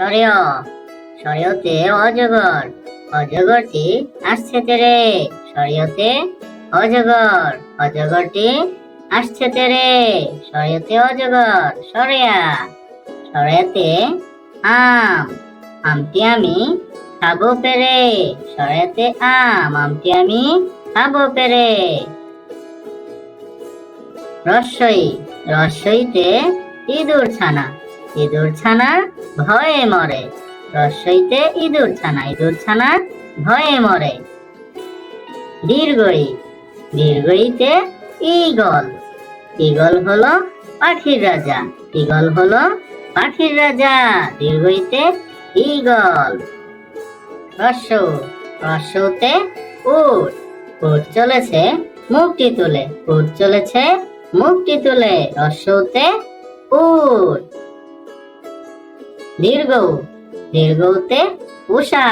সরেয় সরেয়তে অজগর, অজগরটি আসছে তেরে সরেয়তে অজগর, অজগরটি আসছে তেরে সরেয়তে অজগর, সরেয়া সরেয়াতে আম, আমটি আমি খাব পেরে সরেয়াতে আম, আমটি আমি খাব পেরে। রসই, রসইতে ইঁদুর ছানা ইঁদুর ছানা ভয়ে মরে। রসইতে ইঁদুর ছানা ইঁদুর ছানা ভয়ে মরে। দীর্ঘই দীর্ঘইতে ঈগল। ঈগল হলো পাখির রাজা, ঈগল হলো পাখির রাজা দীর্ঘইতে ঈগল। রস্য রস্যতে উট উট চলেছে মুখটি তুলে, উট চলেছে মুখটি তুলে রস্যতে উট। দীর্ঘ দীর্ঘতে উষা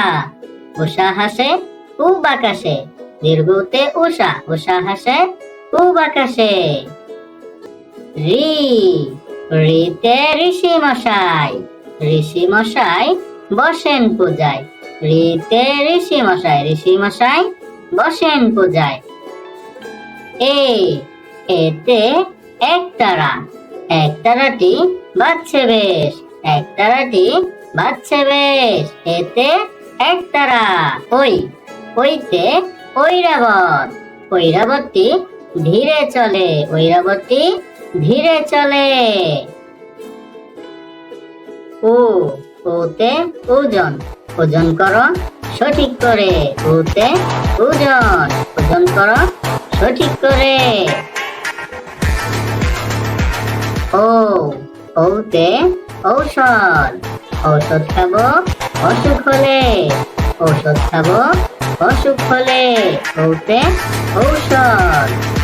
উষা হাসে খুব আকাশে। দীর্ঘতে উষা উষা হাসে খুব আকাশে। রি, রিতে ঋষি মশাই ঋষি মশাই বসেন পূজায়। রিতে ঋষি মশাই ঋষি মশাই বসেন পূজায়। এ, এতে একতারা একতারাটি বাজছে বেশ। একতারাটি বাজছে বেশ, এতে একতারা, ওই, ওইতে ঐরাবত। ঐরাবতটি ধীরে চলে, ঐরাবতটি ধীরে চলে। ও ওতে ওজন ওজন করো সঠিক করে ওতে ওজন ওজন করো সঠিক করে। ও ওতে ঔষধ। ঔষধ খাব অসুখ হলে। ঔষধ খাব অসুখ হলে। ওতে ঔষধ।